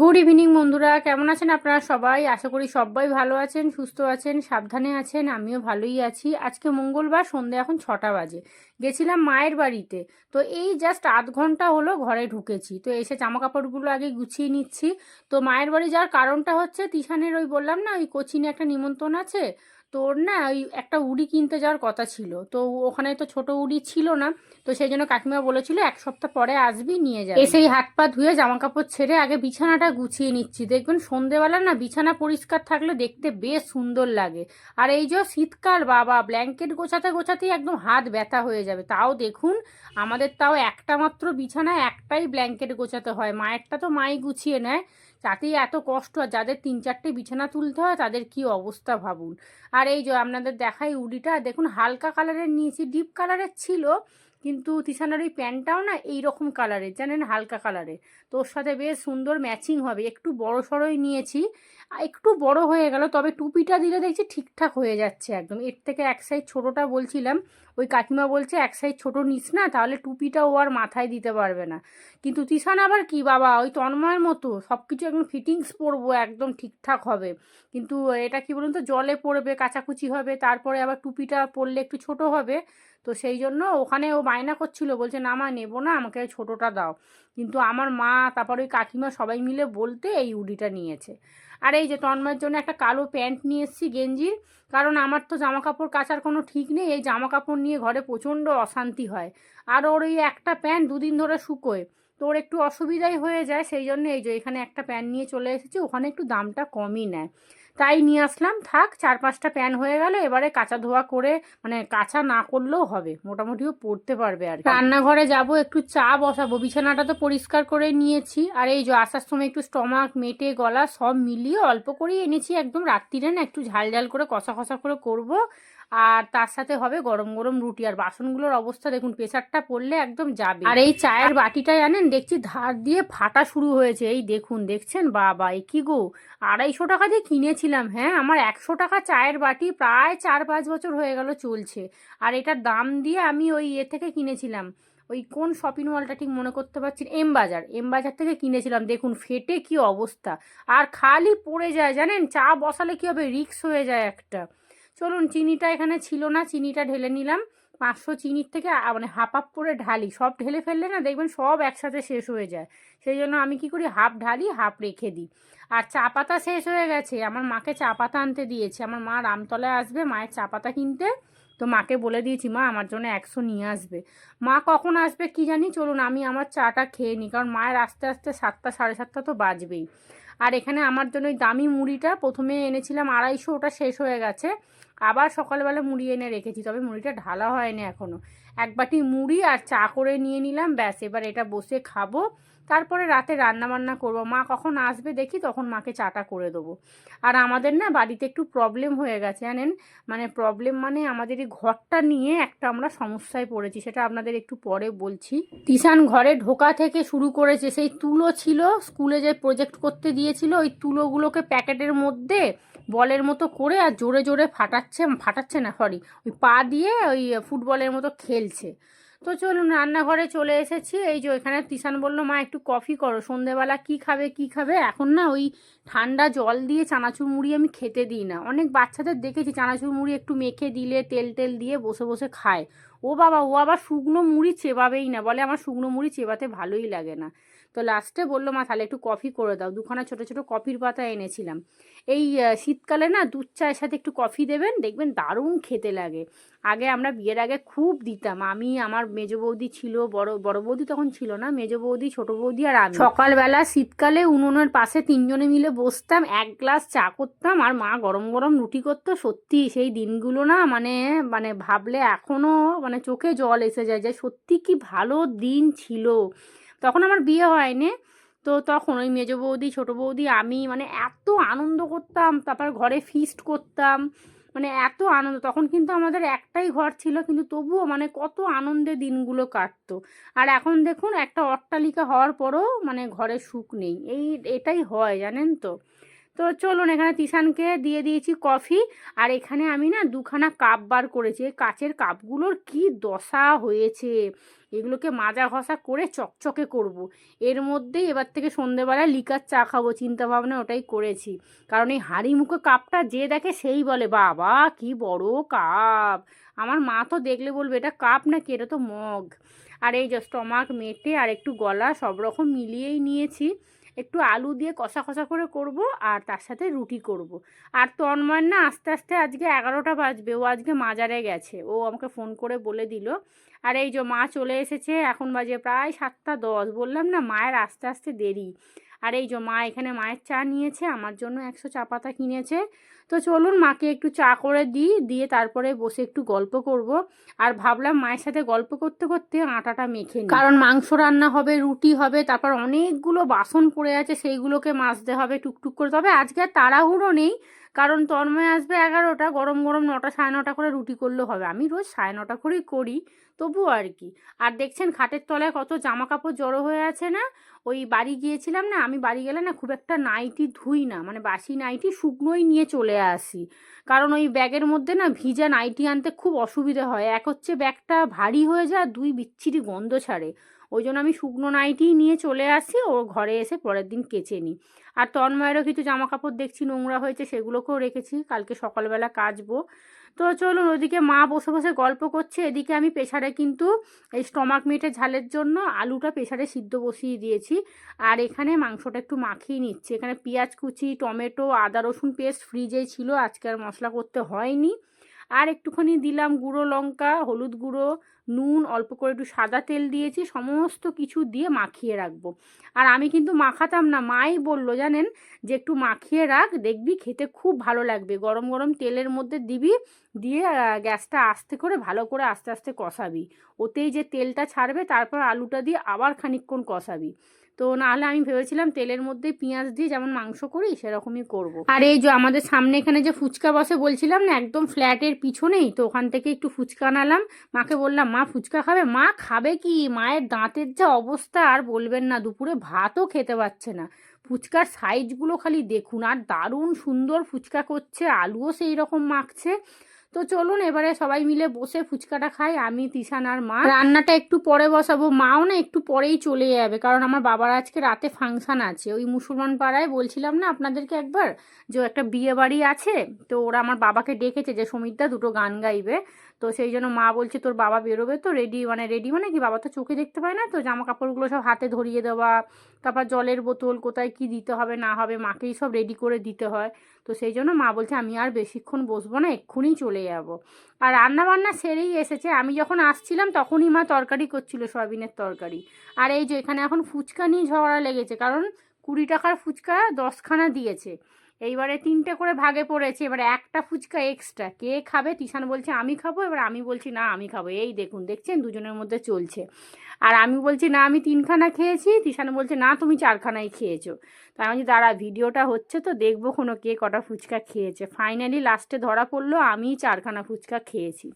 Good evening বন্ধুরা। কেমন আছেন আপনারা সবাই? আশা করি সবাই ভালো আছেন, সুস্থ আছেন, সাবধানে আছেন, আমিও ভালোই আছি। আজকে মঙ্গলবার, সন্ধে এখন ছটা বাজে। গেছিলাম মায়ের বাড়িতে। তো এই জাস্ট আধ ঘণ্টা হলো ঘরে ঢুকেছি। তো এসে জামা কাপড়গুলো আগে গুছিয়ে নিচ্ছি। তো মায়ের বাড়ি যাওয়ার কারণটা হচ্ছে, তিশানের ওই বললাম না, ওই কোচিনে একটা নিমন্ত্রণ আছে? তো ওর না ওই একটা উড়ি কিনতে যাওয়ার কথা ছিল। তো ওখানে তো ছোট উড়ি ছিল না। তো সেই জন্য কাকিমা বলেছিল, এক সপ্তাহ পরে আসবি, নিয়ে যাবে। এসেই হাত পা ধুয়ে জামা কাপড় ছেড়ে আগে বিছানাটা গুছিয়ে নিচ্ছি। দেখবেন সন্ধেবেলা না বিছানা পরিষ্কার থাকলে দেখতে বেশ সুন্দর লাগে। আর এই যে শীতকাল, বাবা, ব্ল্যাঙ্কেট গোছাতে গোছাতেই একদম হাত ব্যথা হয়ে যাবে। তাও দেখুন, আমাদের তাও একটা মাত্র বিছানা একটাই ব্ল্যাঙ্কেট গোছাতে হয়। মায়েরটা তো মাই গুছিয়ে নেয়। তাতেই এত কষ্ট, আর যাদের তিন চারটে বিছানা তুলতে হয় তাদের কি অবস্থা ভাবুন? আর এই যে আপনাদের দেখাই উডিটা, দেখুন হালকা কালারের নিয়েছি, ডিপ কালারের ছিল, কিন্তু তিশানার ওই প্যান্টটাও না এই রকম কালারের, জানেন হালকা কালারের। তো ওর সাথে বেশ সুন্দর ম্যাচিং হবে। একটু বড় সড়োই নিয়েছি একটু বড় হয়ে গেল, তবে টুপিটা দিলে দেখছি ঠিকঠাক হয়ে যাচ্ছে একদম। এর থেকে এক সাইজ ছোটোটা বলছিলাম, ওই কাকিমা বলছে এক সাইজ ছোটো নিস না, তাহলে টুপিটা ও আর মাথায় দিতে পারবে না। কিন্তু তিশান আবার কি বাবা, ওই তন্ময়ের মতো সব কিছু একদম ফিটিংস পরবো, একদম ঠিকঠাক হবে। কিন্তু এটা কি বলুন তো, জলে পড়বে, কাচাকুচি হবে, তারপরে আবার টুপিটা পরলে একটু ছোট হবে। তো সেই জন্য ওখানে ও বায়না করছিল, বলছে না মা, নেব না, আমাকে ছোটোটা দাও। কিন্তু আমার মা, তারপর ওই কাকিমা সবাই মিলে বলতে এই উডিটা নিয়েছে। আর এই যে তন্ময়ের জন্য একটা কালো প্যান্ট নিয়ে এসেছি গেঞ্জির, কারণ আমার তো জামা কাপড় কাচার কোনো ঠিক নেই, এই জামা কাপড় নিয়ে ঘরে প্রচণ্ড অশান্তি হয়। আর ওর ওই একটা প্যান্ট দুদিন ধরে শুকোয়, তো ওর একটু অসুবিধাই হয়ে যায়, সেই জন্য এই যে এখানে একটা প্যান্ট নিয়ে চলে এসেছি, ওখানে একটু দামটা কমই নেয়। তাই নিয়ে আসলাম। থাক, চার পাঁচটা প্যান হয়ে গেল, এবারে কাঁচা ধোয়া করে মানে কাঁচা না করলেও হবে, মোটামুটিও পড়তে পারবে আর। রান্নাঘরে যাব, একটু চা বসাবো, বিছানাটা তো পরিষ্কার করে নিয়েছি। আর এই যে আসার সময় একটু স্টমাক, মেটে, গলা সব মিলিয়ে অল্প করেই এনেছি, একদম রাত্রিরে না একটু ঝাল ঝাল করে, কষা কষা করে করব। আর তার সাথে হবে গরম গরম রুটি। আর বাসনগুলোর অবস্থা দেখুন প্রেশারটা পড়লে একদম যাবে। আর এই চায়ের বাটিটা জানেন, দেখছি ধার দিয়ে ফাটা শুরু হয়েছে। এই দেখুন, দেখছেন? বাবা, এ কি গো? আড়াইশো টাকা দিয়ে কিনেছিলাম হ্যাঁ? আমার একশো টাকা চায়ের বাটি প্রায় চার পাঁচ বছর হয়ে গেল চলছে। আর এটার দাম দিয়ে আমি ওই ইয়ে থেকে কিনেছিলাম। ওই কোন শপিং মলটা ঠিক মনে করতে পারছি এম বাজার এম বাজার থেকে কিনেছিলাম। দেখুন, ফেটে কি অবস্থা। আর খালি পড়ে যায়, জানেন? চা বসালে কি হবে? রিক্স হয়ে যায় একটা। চলুন, চিনিটা এখানে ছিল না, চিনিটা ঢেলে নিলাম। পাঁচশো চিনির থেকে মানে হাফ হাফ করে ঢালি। সব ঢেলে ফেললে না দেখবেন সব একসাথে শেষ হয়ে যায়। সেই জন্য আমি কি করি হাফ ঢালি হাফ রেখে দিই। আর চা পাতা শেষ হয়ে গেছে। আমার মাকে চা পাতা আনতে দিয়েছে। আমার মা রামতলায় আসবে, মায়ের চা পাতা কিনতে। তো মাকে বলে দিয়েছি, মা, আমার জন্য একশো নিয়ে আসবে। মা কখন আসবে কি জানি, চলুন, আমি আমার চাটা খেয়ে নিই। কারণ মায়ের আস্তে আস্তে সাতটা, সাড়ে সাতটা তো বাজবেই। আর এখানে আমার জন্য ওই দামি মুড়িটা প্রথমে এনেছিলাম আড়াইশো, ওটা শেষ হয়ে গেছে। আবার সকালবেলা মুড়ি এনে রেখেছি, তবে মুড়িটা ঢালা হয়নি এখনও এক বাটি মুড়ি আর চা করে নিয়ে নিলাম, ব্যাস, এবার এটা বসে খাব। তারপরে রাতে রান্না বান্না করব। মা কখন আসবে দেখি, তখন মাকে চাটা করে দেবো। আর আমাদের না বাড়িতে একটু প্রবলেম হয়ে গেছে, জানেন? মানে প্রবলেম মানে আমাদের এই ঘরটা নিয়ে একটা আমরা সমস্যায় পড়েছি, সেটা আপনাদের একটু পরে বলছি। তিশান ঘরে ঢোকা থেকে শুরু করেছে, সেই তুলো ছিল, স্কুলে যে প্রজেক্ট করতে দিয়েছিল, ওই তুলোগুলোকে প্যাকেটের মধ্যে বলের মতো করে আর জোরে জোরে ফাটাচ্ছে ফাটাচ্ছে না সরি ওই পা দিয়ে ওই ফুটবলের মতো খেলছে। তো চলুন, রান্নাঘরে চলে এসেছি। এই যে ওইখানে তিশান বলল, মা, একটু কফি করো, সন্ধেবেলা কি খাবে কি খাবে? এখন না ওই ঠান্ডা জল দিয়ে চানাচুর মুড়ি আমি খেতে দিই না। অনেক বাচ্চাদের দেখেছি চানাচুর মুড়ি একটু মেখে দিলে তেল টেল দিয়ে বসে বসে খায়। ও বাবা, ও আবার শুকনো মুড়ি চেবাবেই না, বলে আমার শুকনো মুড়ি চেবাতে ভালোই লাগে না। তো লাস্টে বলল, মা, তাহলে একটু কফি করে দাও। দুখানা ছোটো ছোটো কফির পাতা এনেছিলাম। এই শীতকালে না দুধ চায়ের সাথে একটু কফি দেবেন, দেখবেন দারুণ খেতে লাগে। আগে আমরা বিয়ের আগে খুব দিতাম। আমি, আমার মেজ বৌদি ছিল, বড় বড় বৌদি তখন ছিল না, মেজ বৌদি, ছোট বৌদি আর আমি। সকালবেলা শীতকালে উনুনের পাশে তিনজনে মিলে বসতাম, এক গ্লাস চা করতাম আর মা গরম গরম রুটি করতো। সত্যি সেই দিনগুলো না মানে মানে ভাবলে এখনও মানে চোখে জল এসে যায়, যে সত্যি কি ভালো দিন ছিল। তখন আমার বিয়ে হয়নি। তো তখন ওই মেজ বৌদি, ছোটো বৌদি, আমি মানে এত আনন্দ করতাম, তারপর ঘরে ফিস্ট করতাম মানে এত আনন্দ। তখন কিন্তু আমাদের একটাই ঘর ছিল, কিন্তু তবুও মানে কত আনন্দে দিনগুলো কাটতো। আর এখন দেখুন, একটা অট্টালিকা হওয়ার পরও মানে ঘরে সুখ নেই। এই, এটাই হয়, জানেন তো? তো চলুন, এখানে তিশানকে দিয়ে দিয়েছি কফি। আর এখানে আমি না দুখানা কাপ বার করেছি। কাচের কাপগুলোর কি দশা হয়েছে? এগুলোকে মাজা ঘষা করে চকচকে করব। এর মধ্যেই এবার থেকে সন্ধেবেলা লিকার চা খাব চিন্তা ভাবনা ওটাই করেছি। কারণ এই হাঁড়ি মুখো কাপটা যে দেখে সেই বলে, বাবা, কি বড় কাপ! আমার মা তো দেখলে বলবে, এটা কাপ নাকি? এটা তো মগ। আর এই যে স্টমাক মেটে আর একটু গলা সব রকম মিলিয়েই নিয়েছি। একটু আলু দিয়ে কষা কষা করে করব আর তার সাথে রুটি করব। আর তন্ময় না আস্তে আস্তে আজকে এগারোটা বাজবে, ও আজকে মাজারে গেছে। ও আমাকে ফোন করে বলে দিল, আর এই যে মা চলে এসেছে, এখন বাজে প্রায় সাতটা দশ। বললাম, না, মায়ের আস্তে আস্তে দেরি। আর এই যে মা এখানে মায়ের চা নিয়েছে, আমার জন্য একশো চা পাতা কিনেছে। তো চলুন মাকে একটু চা করে দিই, দিয়ে তারপরে বসে একটু গল্প করব। আর ভাবলাম মায়ের সাথে গল্প করতে করতে আটাটা মেখে নিই। কারণ মাংস রান্না হবে, রুটি হবে, তারপর অনেকগুলো বাসন পড়ে আছে, সেইগুলোকে মাজতে হবে, টুকটুক করে। তবে আজকে আর তাড়াহুড়ো নেই, কারণ তন্ময় আসবে এগারোটা, গরম গরম নটা, সাড়ে নটা করে রুটি করলেও হবে। আমি রোজ সাড়ে নটা করেই করি। তবুও আর কি আর দেখছেন খাটের তলায় কত জামা কাপড় জড়ো হয়ে আছে না? ওই বাড়ি গিয়েছিলাম না, আমি বাড়ি গেলে না খুব একটা নাইটি ধুই না মানে বাসি নাইটি শুকনোই নিয়ে চলে আসি। কারণ ওই ব্যাগের মধ্যে না ভিজা নাইটি আনতে খুব অসুবিধা হয়। এক হচ্ছে ব্যাগটা ভারী হয়ে যায় দুই বিচ্ছিরি গন্ধ ছাড়ে। ওই জন্য আমি শুকনো নাইটিই নিয়ে চলে আসি, ও ঘরে এসে পরের দিন কেচে নিই। আর তন্ময়েরও কিছু জামা কাপড় দেখছি, নোংরা হয়েছে, সেগুলোকেও রেখেছি। কালকে সকালবেলা কাচবো। তো চলুন ওদিকে মা বসে বসে গল্প করছে। এদিকে আমি প্রেশারে কিন্তু এই স্টমাক মেটে ঝালের জন্য আলুটা প্রেশারে সিদ্ধ বসিয়ে দিয়েছি। আর এখানে মাংসটা একটু মাখিয়ে নিচ্ছি। এখানে পেঁয়াজ কুচি, টমেটো, আদা, রসুন পেস্ট ফ্রিজেই ছিল। আজকে আর মশলা করতে হয়নি। আর একটুখানি দিলাম গুঁড়ো লঙ্কা, হলুদ গুঁড়ো নুন অল্প করে একটু সাদা তেল দিয়েছি, সমস্ত কিছু দিয়ে মাখিয়ে রাখব। আর আমি কিন্তু মাখাতাম না, মাই বলল জানেন যে একটু মাখিয়ে রাখ, দেখবি খেতে খুব ভালো লাগবে। গরম গরম তেলের মধ্যে দিবি, দিয়ে গ্যাসটা আস্তে করে, ভালো করে আস্তে আস্তে কষাবি। ওতেই যে তেলটা ছাড়বে, তারপর আলুটা দিয়ে আবার খানিক্ষণ কষাবি। তো নাহলে আমি ভেবেছিলাম তেলের মধ্যে পেঁয়াজ দিয়ে যেমন মাংস করি সেরকমই করব। আর এই যে আমাদের সামনে এখানে যে ফুচকা বসে বলছিলাম না একদম ফ্ল্যাটের পিছনেই তো ওখান থেকে একটু ফুচকা আনালাম। মাকে বললাম মা ফুচকা খাবে? মা খাবে কি? মায়ের দাঁতের যা অবস্থা আর বলবেন না দুপুরে ভাতও খেতে পাচ্ছে না। ফুচকার সাইজগুলো খালি দেখুন আর দারুণ সুন্দর ফুচকা করছে আলুও সেই রকম মাখছে। তো চলুন এবারে সবাই মিলে বসে ফুচকাটা খাই, আমি, তিশান আর মা। রান্নাটা একটু পরে বসাবো। মাও না একটু পরেই চলে যাবে, কারণ আমার বাবার আজকে রাতে ফাংশান আছে। ওই মুসলমান পাড়ায় বলছিলাম না আপনাদেরকে একবার? যে একটা বিয়ে বাড়ি আছে, তো ওরা আমার বাবাকে ডেকেছে যে, সমিতদা দুটো গান গাইবে। তো সেই জন্য মা বলছে, তোর বাবা বেরোবে তো রেডি মানে রেডি মানে কি? বাবা তো চোখে দেখতে পায় না তো? জামা কাপড়গুলো সব হাতে ধরিয়ে দেওয়া, তারপর জলের বোতল কোথায় কি দিতে হবে, না হবে, মাকেই সব রেডি করে দিতে হয়। তো সেই জন্য মা বলছে, আমি আর বেশিক্ষণ বসবো না, এক্ষুনি চলে যাব। আর রান্না বান্না সেরেই এসেছে। আমি যখন আসছিলাম তখনই মা তরকারি করছিল, সয়াবিনের তরকারি। আর এই যে এখানে এখন ফুচকা নিয়ে ঝগড়া লেগেছে, কারণ কুড়ি টাকার ফুচকা দশখানা দিয়েছে। এইবারে তিনটে করে ভাগে পড়েছে, এবারে একটা ফুচকা এক্সট্রা কে খাবে? তিশান বলছে, আমি খাব? এবার আমি বলছি, না, আমি খাব। এই দেখুন, দেখছেন? দুজনের মধ্যে চলছে। আর আমি বলছি, না, আমি তিনখানা খেয়েছি। তিশান বলছে, না, তুমি চারখানাই খেয়েছো। তাই আমি দাঁড়া, ভিডিওটা হচ্ছে তো, দেখব কোনো কে কটা ফুচকা খেয়েছে। ফাইনালি লাস্টে ধরা পড়ল আমি চারখানা ফুচকা খেয়েছি।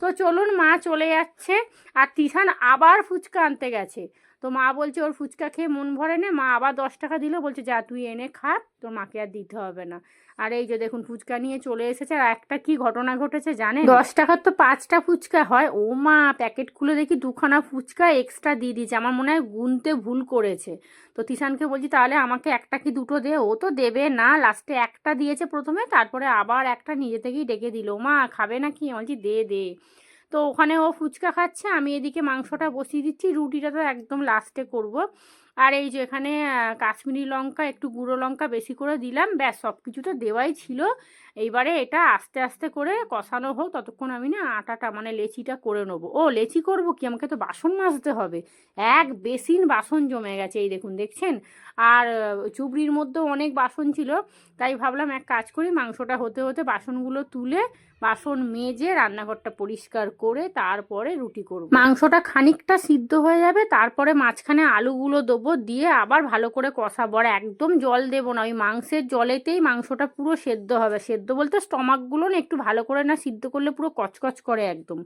তো চলুন, মা চলে যাচ্ছে। আর তিশান আবার ফুচকা আনতে গেছে। তো মা বলছে, ওর ফুচকা খেয়ে মন ভরে নে, মা আবার দশ টাকা দিল। বলছে, যা, তুই এনে খা, তোর মাকে আর দিতে হবে না। আর এই যে দেখুন, ফুচকা নিয়ে চলে এসেছে, আর একটা কি ঘটনা ঘটেছে জানে দশ টাকার তো পাঁচটা ফুচকা হয়। ও মা, প্যাকেট খুলে দেখি দুখানা ফুচকা এক্সট্রা দিয়ে দিয়েছে। আমার মনে হয় গুনতে ভুল করেছে। তো তিশানকে বলছি, তাহলে আমাকে একটা কি দুটো দে। ও তো দেবে না, লাস্টে একটা দিয়েছে প্রথমে, তারপরে আবার একটা নিজে থেকেই ডেকে দিল। মা, খাবে নাকি? বলছি, দে দে। তো ওখানে ও ফুচকা খাচ্ছে, আমি এদিকে মাংসটা বসিয়ে দিচ্ছি, রুটিটা তো একদম লাস্টে করব। আর এই যে এখানে কাশ্মীরি লঙ্কা, একটু গুঁড়ো লঙ্কা বেশি করে দিলাম, ব্যাস সব কিছু তো দেওয়াই ছিল। এইবারে এটা আস্তে আস্তে করে কষানো হোক, ততক্ষণ আমি না আটাটা মানে লেচিটা করে নেব। ও, লেচি করব কি? আমাকে তো বাসন মাজতে হবে। এক বেসিন বাসন জমে গেছে, এই দেখুন, দেখছেন? আর চুবড়ির মধ্যেও অনেক বাসন ছিল, তাই ভাবলাম এক কাজ করি, মাংসটা হতে হতে বাসনগুলো তুলে, বাসন মেজে রান্নাঘরটা পরিষ্কার করে তারপরে রুটি করব। মাংসটা খানিকটা সিদ্ধ হয়ে যাবে, তারপরে মাঝখানে আলুগুলো দেবো দিয়ে আবার ভালো করে কষাবো। আর একদম জল দেবো না, ওই মাংসের জলেতেই মাংসটা পুরো সেদ্ধ হবে। সেদ্ধ বলতে স্টমাকগুলো না একটু ভালো করে না সিদ্ধ করলে পুরো কচকচ করে একদম।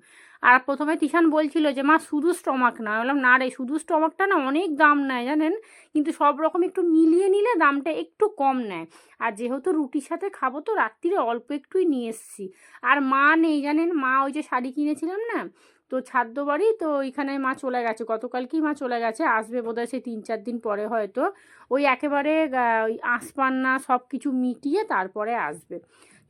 আর প্রথমে তিশান বলছিল যে, মা, শুধু স্টমাক না। বললাম, না রে, শুধু স্টমাকটা না, অনেক দাম নেয় জানেন? কিন্তু সব রকম একটু মিলিয়ে নিলে দামটা একটু কম নেয়। আর যেহেতু রুটির সাথে খাব তো, রাত্রিরে অল্প একটুই নিয়ে এসছি। আর মা নেই জানেন? মা ওই যে শাড়ি কিনেছিলাম না তো ছাদ্য বাড়ি তো ওইখানে মা চলে গেছে। গতকালকেই মা চলে গেছে, আসবে বোধহয় সেই তিন চার দিন পরে হয়তো। ওই একেবারে ওই আঁশপান্না সব কিছু মিটিয়ে তারপরে আসবে।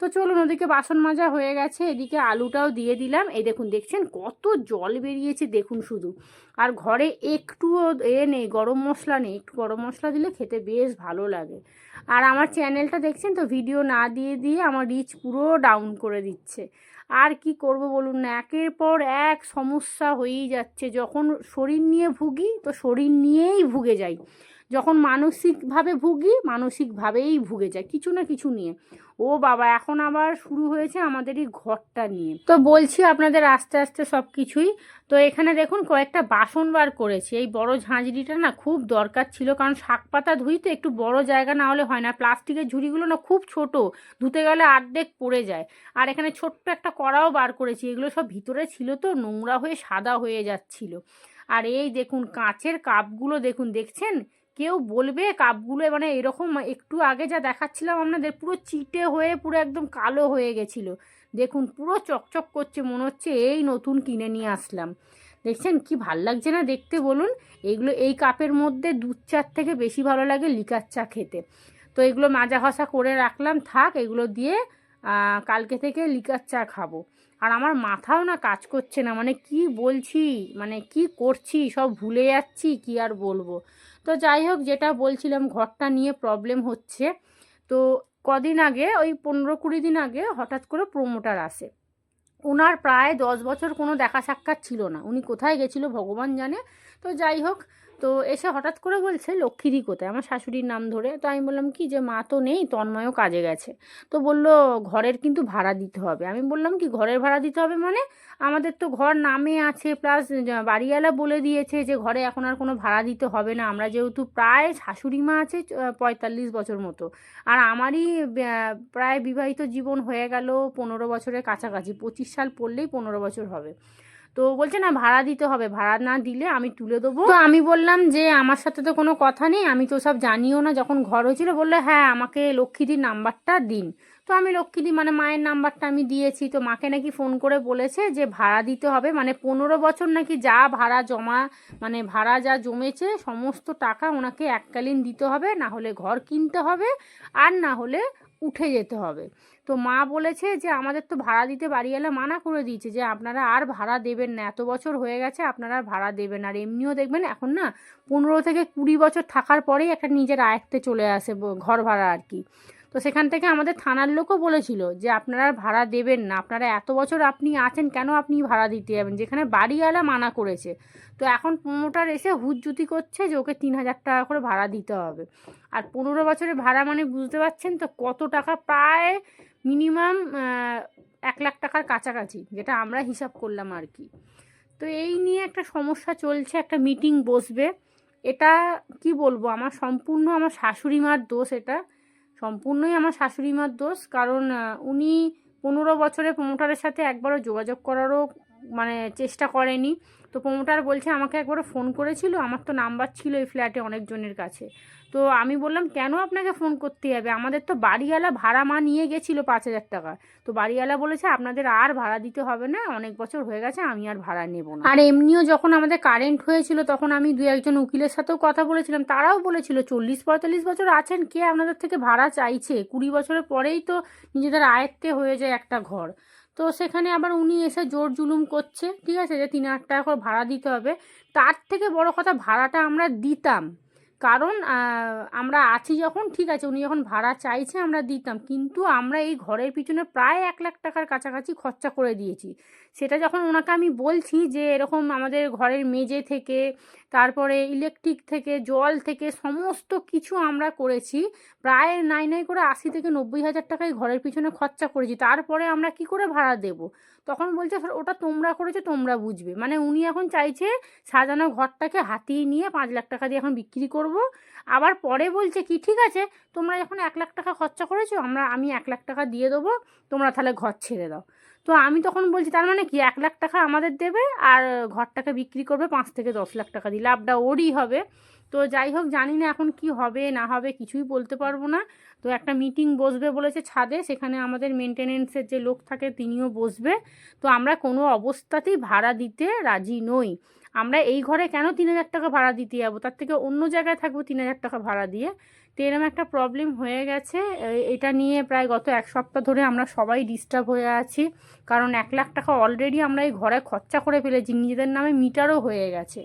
তো চলুন ওদিকে বাসন মাজা হয়ে গেছে, এদিকে আলুটাও দিয়ে দিলাম। এই দেখুন, দেখছেন কত জল বেরিয়েছে, দেখুন শুধু। আর ঘরে একটুও এ নেই, গরম মশলা নেই। একটু গরম মশলা দিলে খেতে বেশ ভালো লাগে। আর আমার চ্যানেলটা দেখছেন তো ভিডিও না দিয়ে দিয়ে আমার রিচ পুরো ডাউন করে দিচ্ছে। আর কি করব বলুন না, একের পর এক সমস্যা হয়েই যাচ্ছে। যখন শরীর নিয়ে ভুগি, তো শরীর নিয়েই ভুগে যাই। যখন মানসিকভাবে ভুগি, মানসিকভাবেই ভুগে যায় কিছু না কিছু নিয়ে। ও বাবা, এখন আবার শুরু হয়েছে আমাদের এই ঘরটা নিয়ে। তো বলছি আপনাদের আস্তে আস্তে সব কিছুই তো এখানে দেখুন কয়েকটা বাসন বার করেছি। এই বড় ঝাঁঝরিটা না খুব দরকার ছিল, কারণ শাক পাতা ধুই তো একটু বড় জায়গা না হলে হয় না। প্লাস্টিকের ঝুড়িগুলো না খুব ছোট, ধুতে গেলে আর্ধেক পড়ে যায়। আর এখানে ছোট্ট একটা কড়াও বার করেছি, এগুলো সব ভিতরে ছিল তো, নোংরা হয়ে সাদা হয়ে যাচ্ছিল। আর এই দেখুন কাঁচের কাপগুলো দেখুন, দেখছেন? কেউ বলবে কাপগুলো মানে এরকম একটু আগে যা দেখাচ্ছিলাম আপনাদের, পুরো চিটে হয়ে, পুরো একদম কালো হয়ে গেছিল। দেখুন, পুরো চকচক করছে, মনে হচ্ছে এই নতুন কিনে নিয়ে আসলাম। দেখছেন কি ভালো লাগছে না দেখতে বলুন? এগুলো, এই কাপের মধ্যে দুধ চার থেকে বেশি ভালো লাগে লিকার চা খেতে। তো এগুলো মাজা ঘষা করে রাখলাম, থাক, এগুলো দিয়ে কালকে থেকে লিকার চা খাব। আর আমার মাথাও না কাজ করছে না মানে কি বলছি মানে কি করছি, সব ভুলে যাচ্ছি, কি আর বলব? তো যাই হোক, যেটা বলছিলাম, ঘরটা নিয়ে প্রবলেম হচ্ছে। তো কদিন আগে, ওই পনেরো কুড়ি দিন আগে হঠাৎ করে প্রোমোটার আসে। ওনার প্রায় দশ বছর কোনো দেখা সাক্ষাৎ ছিল না। উনি কোথায় গেছিল ভগবান জানে। তো যাই হোক তো এসে হঠাৎ করে বলছে, লক্ষ্মীদি কোথায়? আমার শাশুড়ির নাম ধরে। তো আমি বললাম, কি যে মা তো নেই, তন্ময়ও কাজে গেছে। তো বলল, ঘরের কিন্তু ভাড়া দিতে হবে। আমি বললাম, কি ঘরের ভাড়া দিতে হবে মানে? আমাদের তো ঘর নামে আছে, প্লাস বাড়িওয়ালা বলে দিয়েছে যে ঘরে এখন আর কোনো ভাড়া দিতে হবে না। আমরা যেহেতু প্রায় শাশুড়ি মা আছে পঁয়তাল্লিশ বছর মতো। আর আমারই প্রায় বিবাহিত জীবন হয়ে গেল পনেরো বছরের কাছাকাছি। পঁচিশ সাল পড়লেই পনেরো বছর হবে। তো বলছে, না, ভাড়া দিতে হবে। ভাড়া না দিলে আমি তুলে দেবো। তো আমি বললাম যে, আমার সাথে তো কোনো কথা নেই। আমি তো সব জানিও না যখন ঘর হয়েছিল। বলল হ্যাঁ আমাকে লক্ষ্মীদির নাম্বারটা দিন। তো আমি লক্ষ্মীদি মানে মায়ের নাম্বারটা আমি দিয়েছি। তো মাকে নাকি ফোন করে বলেছে যে, ভাড়া দিতে হবে। মানে পনেরো বছর নাকি যা ভাড়া জমা মানে ভাড়া যা জমেছে, সমস্ত টাকা ওনাকে এককালীন দিতে হবে। না হলে ঘর কিনতে হবে আর না হলে উঠে যেতে হবে। তো মা বলেছে যে, আমাদের তো ভাড়া দিতে বাড়িওয়ালা মানা করে দিয়েছে যে, আপনারা আর ভাড়া দেবেন না। এত বছর হয়ে গেছে, আপনারা আর ভাড়া দেবেন আর এমনিও দেখবেন এখন না পনেরো থেকে কুড়ি বছর থাকার পরেই একটা নিজের আয়ত্তে চলে আসে ঘর ভাড়া আর কি। তো সেখান থেকে আমাদের থানার লোকও বলেছিল যে, আপনারা ভাড়া দেবেন না। আপনারা এত বছর আপনি আছেন, কেন আপনি ভাড়া দিতে যাবেন? যেখানে বাড়িওয়ালা মানা করেছে। তো এখন প্রমোটার এসে হুজ্জুতি করছে যে, ওকে তিন হাজার টাকা করে ভাড়া দিতে হবে। আর পনেরো বছরের ভাড়া মানে বুঝতে পারছেন তো কত টাকা? প্রায় মিনিমাম এক লাখ টাকার কাছাকাছি, যেটা আমরা হিসাব করলাম আর কি। তো এই নিয়ে একটা সমস্যা চলছে, একটা মিটিং বসবে। এটা কি বলব, আমার সম্পূর্ণ আমার শাশুড়ি মার দোষ এটা। সম্পূর্ণই আমার শাশুড়ি মার দোষ, কারণ উনি পনেরো বছরে প্রমোটারের সাথে একবারও যোগাযোগ করারও মানে চেষ্টা করেনি। তো প্রমোটার বলছে, আমাকে একবার ফোন করেছিল, আমার তো নাম্বার ছিল এই ফ্ল্যাটে অনেকজনের কাছে। তো আমি বললাম, কেন আপনাকে ফোন করতে হবে? আমাদের তো বাড়িওয়ালা ভাড়া মা নিয়ে গেছিল পাঁচ হাজার টাকা। তো বাড়িওয়ালা বলেছে, আপনাদের আর ভাড়া দিতে হবে না, অনেক বছর হয়ে গেছে, আমি আর ভাড়া নেব না। আর এমনিও যখন আমাদের কারেন্ট হয়েছিল, তখন আমি দু একজন উকিলের সাথেও কথা বলেছিলাম। তারাও বলেছিল, চল্লিশ পঁয়তাল্লিশ বছর আছেন, কে আপনাদের থেকে ভাড়া চাইছে? কুড়ি বছরের পরেই তো নিজেদের আয়ত্তে হয়ে যায় একটা ঘর। তো সেখানে আবার উনি এসে জোর জুলুম করছে, ঠিক আছে? যে তিন হাজার টাকা করে ভাড়া দিতে হবে। তার থেকে বড় কথা ভাড়াটা আমরা দিতাম। কারণ আমরা আছি যখন, ঠিক আছে? উনি যখন ভাড়া চাইছে, আমরা দিতাম। কিন্তু আমরা এই ঘরের পিছনে প্রায় এক লাখ টাকার কাছাকাছি খরচা করে দিয়েছি। সেটা যখন ওনাকে আমি বলছি যে, এরকম আমাদের ঘরের মেঝে থেকে, তারপরে ইলেকট্রিক থেকে, জল থেকে সমস্ত কিছু আমরা করেছি, প্রায় নাই নাই করে আশি থেকে নব্বই হাজার টাকায় ঘরের পিছনে খরচা করেছি। তারপরে আমরা কি করে ভাড়া দেব? তখন বলছে ওটা তোমরা করেছ, তোমরা বুঝবে। মানে উনি এখন চাইছে সাজানো ঘরটাকে হাতিয়ে নিয়ে পাঁচ লাখ টাকা দিয়ে এখন বিক্রি করব। আবার পরে বলছে কি, ঠিক আছে, তোমরা যখন এক লাখ টাকা খরচা করেছ, আমরা, আমি এক লাখ টাকা দিয়ে দেবো, তোমরা তাহলে ঘর ছেড়ে দাও। তো আমি তখন বলছি, তার মানে কি, এক লাখ টাকা আমাদের দেবে আর ঘরটাকে বিক্রি করবে পাঁচ থেকে দশ লাখ টাকা দিয়ে, লাভটা ওরই হবে। তো যাই হোক, জানি না এখন কি হবে, না হবে, কিছুই বলতে পারব না। তো একটা মিটিং বসবে বলেছে ছাদে, সেখানে আমাদের মেনটেনেন্সের যে লোক থাকে, তিনিও বসবে। তো আমরা কোনো অবস্থাতেই ভাড়া দিতে রাজি নই। আমরা এই ঘরে কেন তিন হাজার টাকা ভাড়া দিতে যাব? তার থেকে অন্য জায়গায় থাকব তিন হাজার টাকা ভাড়া দিয়ে। তো এরকম একটা প্রবলেম হয়ে গেছে। এটা নিয়ে প্রায় গত এক সপ্তাহ ধরে আমরা সবাই ডিস্টার্ব হয়ে আছি। কারণ এক লাখ টাকা অলরেডি আমরা এই ঘরে খরচা করে ফেলেছি। নিজেদের নামে মিটারও হয়ে গেছে।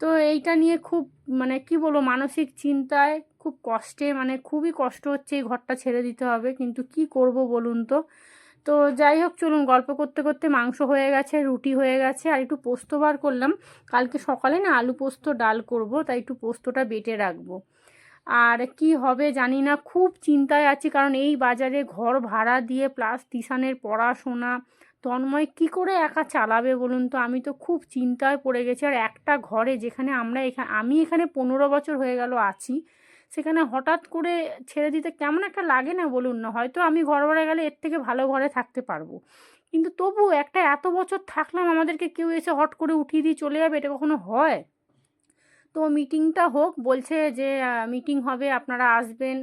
তো এইটা নিয়ে খুব মানে কি বলব, মানসিক চিন্তায় খুব কষ্টে মানে খুবই কষ্ট হচ্ছে এই ঘরটা ছেড়ে দিতে হবে। কিন্তু কি করব বলুন তো? তো যাই হোক, চলুন গল্প করতে করতে মাংস হয়ে গেছে, রুটি হয়ে গেছে, আর একটু পোস্ত বার করলাম। কালকে সকালে না আলু পোস্ত, ডাল করব, তাই একটু পোস্তটা বেটে রাখব। আর কি হবে জানি না, খুব চিন্তায় আছি, কারণ এই বাজারে ঘর ভাড়া দিয়ে প্লাস তিশানের পড়াশোনা, তন্ময় কি করে একা চালাবে বলুন তো? আমি তো খুব চিন্তায় পড়ে গেছি। আর একটা ঘরে যেখানে আমরা এখানে আমি এখানে পনেরো বছর হয়ে গেল আছি সেখানে হঠাৎ করে ছেড়ে দিতে কেমন একটা লাগে না বলুন না। হয়তো আমি ঘর ভাড়া গেলে এর থেকে ভালো ঘরে থাকতে পারব। কিন্তু তবু একটা এত বছর থাকলাম আমাদেরকে কেউ এসে হট করে উঠিয়ে দিয়ে চলে যাবে এটা কখনো হয়? তো মিটিংটা হোক, বলছে যে মিটিং হবে, আপনারা আসবেন,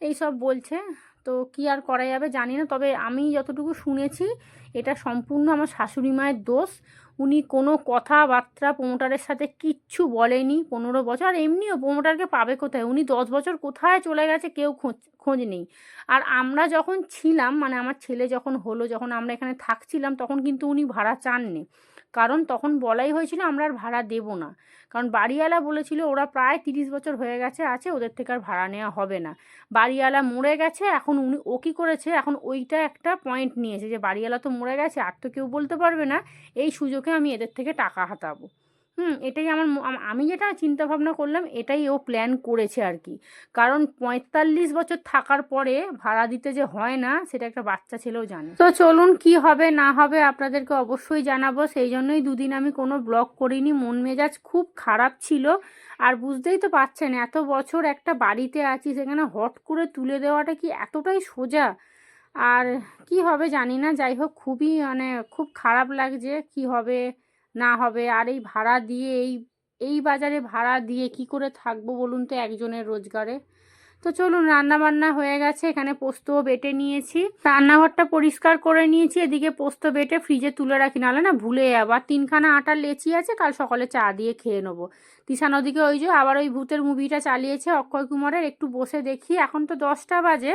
এই সব বলছে। তো কি আর করা যাবে জানি না, তবে আমি যতটুকু শুনেছি, এটা সম্পূর্ণ আমার শাশুড়ি মায়ের দোষ। উনি কোনো কথাবার্তা প্রোমোটারের সাথে কিচ্ছু বলেনি পনেরো বছর, আর এমনিও প্রোমোটারকে পাবে কোথায়? উনি দশ বছর কোথায় চলে গেছে কেউ খোঁজ খোঁজ নেই। আর আমরা যখন ছিলাম মানে আমার ছেলে যখন হলো, যখন আমরা এখানে থাকছিলাম, তখন কিন্তু উনি ভাড়া চাননি। কারণ তখন বলাই হয়েছিল আমরা আর ভাড়া দেব না। কারণ বাড়িওয়ালা বলেছিল ওরা প্রায় তিরিশ বছর হয়ে গেছে, আছে, ওদের থেকে আর ভাড়া নেওয়া হবে না। বাড়িওয়ালা মরে গেছে, এখন উনি, ও কী করেছে? এখন ওইটা একটা পয়েন্ট নিয়েছে যে বাড়িওয়ালা তো মরে গেছে, আর তো কেউ বলতে পারবে না, এই সুযোগে আমি এদের থেকে টাকা হাতাবো। হুম, এটাই আমার আমি যেটা চিন্তা ভাবনা করলাম, এটাই ও প্ল্যান করেছে আর কি। কারণ পঁয়তাল্লিশ বছর থাকার পরে ভাড়া দিতে যে হয় না, সেটা একটা বাচ্চা ছেলেও জানে। তো চলুন কি হবে, না হবে আপনাদেরকে অবশ্যই জানাব। সেই জন্যই দুদিন আমি কোনো ব্লগ করিনি, মন মেজাজ খুব খারাপ ছিল। আর বুঝতেই তো পারছেন এত বছর একটা বাড়িতে আছি, সেখানে হট করে তুলে দেওয়াটা কি এতটাই সোজা? আর কি হবে জানি না, যাই হোক, খুবই মানে খুব খারাপ লাগছে, কি হবে? না হবে। আর এই ভাড়া দিয়ে, এই এই বাজারে ভাড়া দিয়ে কি করে থাকব বলুন তো একজনের রোজগারে? তো চলুন রান্না বান্না হয়ে গেছে। এখানে পোস্তও বেটে নিয়েছি। রান্নাঘরটা পরিষ্কার করে নিয়েছি। এদিকে পোস্ত বেটে ফ্রিজে তুলে রাখি। নাহলে না ভুলে আবার তিনখানা আটার লেচি আছে, কাল সকালে চা দিয়ে খেয়ে নেব। তিশান ওদিকে ওই যে আবার ওই ভূতের মুভিটা চালিয়েছে অক্ষয় কুমারের। একটু বসে দেখি। এখন তো দশটা বাজে।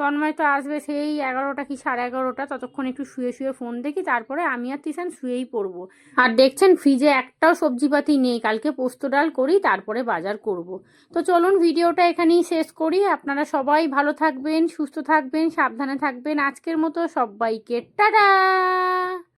তন্ময় তো আসবে সেই এগারোটা কি সাড়ে এগারোটা, ততক্ষণ একটু শুয়ে শুয়ে ফোন দেখি, তারপরে আমি আর তিসান শুয়েই পড়ব আর দেখছেন ফ্রিজে একটাও সবজিপাতি নেই, কালকে পোস্ত ডাল করি, তারপরে বাজার করব। তো চলুন ভিডিওটা এখানেই শেষ করি, আপনারা সবাই ভালো থাকবেন, সুস্থ থাকবেন, সাবধানে থাকবেন, আজকের মতো সবাইকে, টাটা